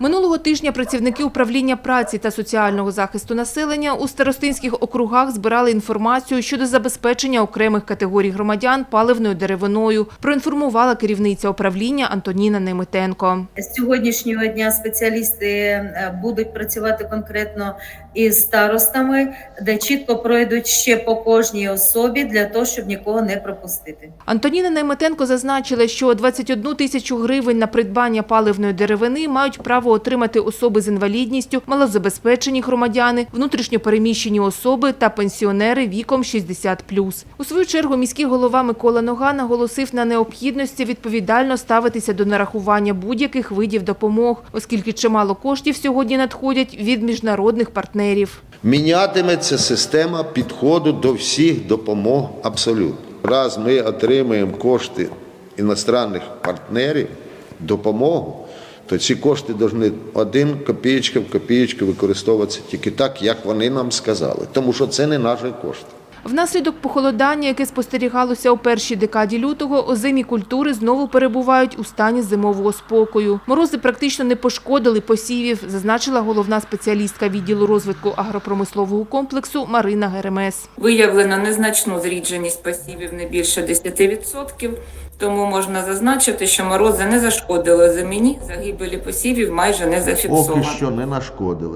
Минулого тижня працівники управління праці та соціального захисту населення у старостинських округах збирали інформацію щодо забезпечення окремих категорій громадян паливною деревиною. Проінформувала керівниця управління Антоніна Немитенко. З сьогоднішнього дня спеціалісти е, будуть працювати конкретно із старостами, де чітко пройдуть ще по кожній особі для того, щоб нікого не пропустити. Антоніна Найметенко зазначила, що 21 тисячу гривень на придбання паливної деревини мають право отримати особи з інвалідністю, малозабезпечені громадяни, внутрішньопереміщені особи та пенсіонери віком 60+. У свою чергу міський голова Микола Нога наголосив на необхідності відповідально ставитися до нарахування будь-яких видів допомог, оскільки чимало коштів сьогодні надходять від міжнародних партнерів. Мінятиметься система підходу до всіх допомог абсолютно. Раз ми отримаємо кошти іностранних партнерів, допомогу, то ці кошти повинні один копієчка в копієчку використовуватися тільки так, як вони нам сказали, тому що це не наші кошти. Внаслідок похолодання, яке спостерігалося у першій декаді лютого, озимі культури знову перебувають у стані зимового спокою. Морози практично не пошкодили посівів, зазначила головна спеціалістка відділу розвитку агропромислового комплексу Марина Геремес. Виявлено незначну зрідженість посівів не більше 10%, тому можна зазначити, що морози не зашкодили землі, загибелі посівів майже не зафіксовано. не нашкодили.